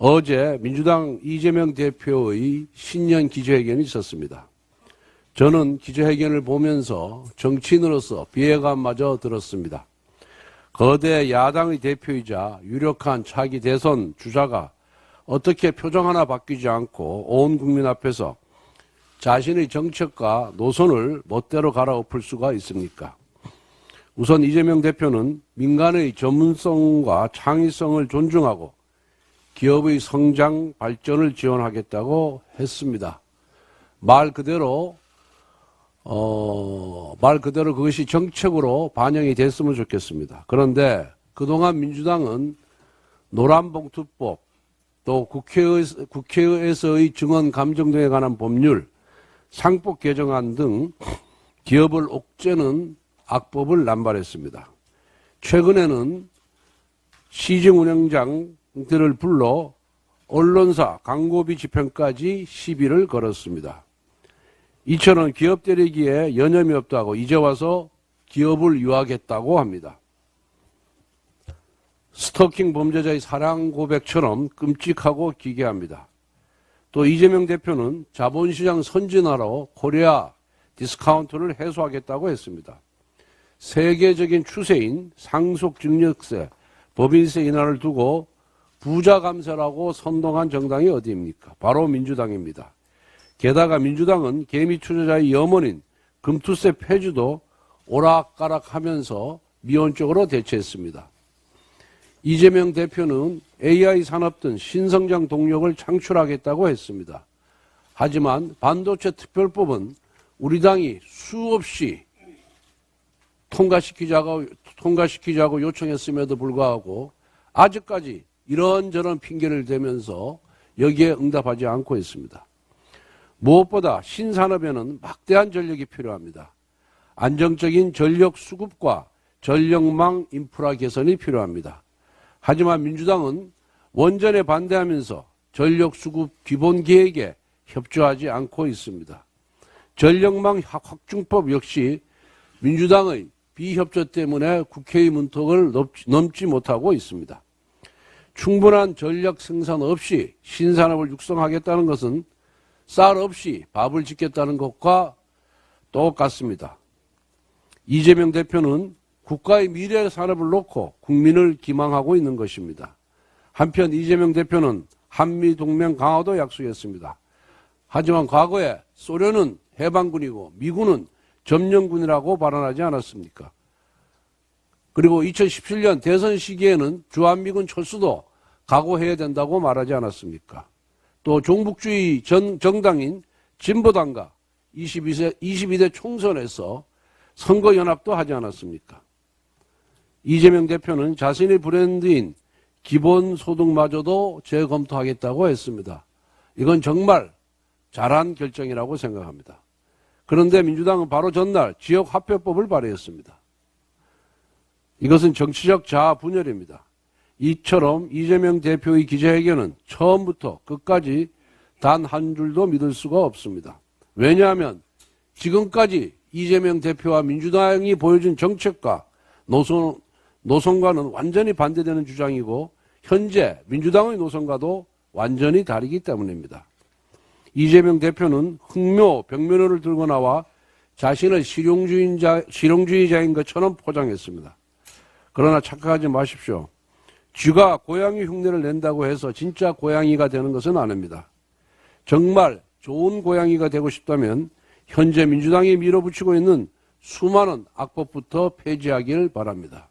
어제 민주당 이재명 대표의 신년 기자회견이 있었습니다. 저는 기자회견을 보면서 정치인으로서 비애감마저 들었습니다. 거대 야당의 대표이자 유력한 차기 대선 주자가 어떻게 표정 하나 바뀌지 않고 온 국민 앞에서 자신의 정책과 노선을 멋대로 갈아엎을 수가 있습니까? 우선 이재명 대표는 민간의 전문성과 창의성을 존중하고 기업의 성장 발전을 지원하겠다고 했습니다. 말 그대로 어, 말 그대로 그것이 정책으로 반영이 됐으면 좋겠습니다. 그런데 그동안 민주당은 노란봉투법 또 국회에서, 국회에서의 증언 감정 등에 관한 법률 상법 개정안 등 기업을 옥죄는 악법을 남발했습니다. 최근에는 시중 운영장 들을 불러 언론사 광고비 집행까지 시비를 걸었습니다. 이처럼 기업 때리기에 여념이 없다고 이제 와서 기업을 유하겠다고 합니다. 스토킹 범죄자의 사랑 고백처럼 끔찍하고 기괴합니다. 또 이재명 대표는 자본시장 선진화로 코리아 디스카운트를 해소하겠다고 했습니다. 세계적인 추세인 상속 증여세, 법인세 인하를 두고 부자 감세라고 선동한 정당이 어디입니까? 바로 민주당입니다. 게다가 민주당은 개미 투자자의 염원인 금투세 폐지도 오락가락하면서 미온적으로 대처했습니다. 이재명 대표는 AI 산업 등 신성장 동력을 창출하겠다고 했습니다. 하지만 반도체 특별법은 우리 당이 수없이 통과시키자고, 통과시키자고 요청했음에도 불구하고 아직까지 이런저런 핑계를 대면서 여기에 응답하지 않고 있습니다. 무엇보다 신산업에는 막대한 전력이 필요합니다. 안정적인 전력 수급과 전력망 인프라 개선이 필요합니다. 하지만 민주당은 원전에 반대하면서 전력 수급 기본 계획에 협조하지 않고 있습니다. 전력망 확충법 역시 민주당의 비협조 때문에 국회의 문턱을 넘지 못하고 있습니다. 충분한 전력 생산 없이 신산업을 육성하겠다는 것은 쌀 없이 밥을 짓겠다는 것과 똑같습니다. 이재명 대표는 국가의 미래 산업을 놓고 국민을 기망하고 있는 것입니다. 한편 이재명 대표는 한미 동맹 강화도 약속했습니다. 하지만 과거에 소련은 해방군이고 미군은 점령군이라고 발언하지 않았습니까? 그리고 2017년 대선 시기에는 주한미군 철수도 각오해야 된다고 말하지 않았습니까? 또 종북주의 전 정당인 진보당과 22세, 22대 총선에서 선거연합도 하지 않았습니까? 이재명 대표는 자신의 브랜드인 기본소득마저도 재검토하겠다고 했습니다. 이건 정말 잘한 결정이라고 생각합니다. 그런데 민주당은 바로 전날 지역화폐법을 발의했습니다. 이것은 정치적 자아 분열입니다. 이처럼 이재명 대표의 기자회견은 처음부터 끝까지 단 한 줄도 믿을 수가 없습니다. 왜냐하면 지금까지 이재명 대표와 민주당이 보여준 정책과 노선, 노선과는 완전히 반대되는 주장이고 현재 민주당의 노선과도 완전히 다르기 때문입니다. 이재명 대표는 흑묘 벽면허를 들고 나와 자신을 실용주의자, 실용주의자인 것처럼 포장했습니다. 그러나 착각하지 마십시오. 쥐가 고양이 흉내를 낸다고 해서 진짜 고양이가 되는 것은 아닙니다. 정말 좋은 고양이가 되고 싶다면 현재 민주당이 밀어붙이고 있는 수많은 악법부터 폐지하길 바랍니다.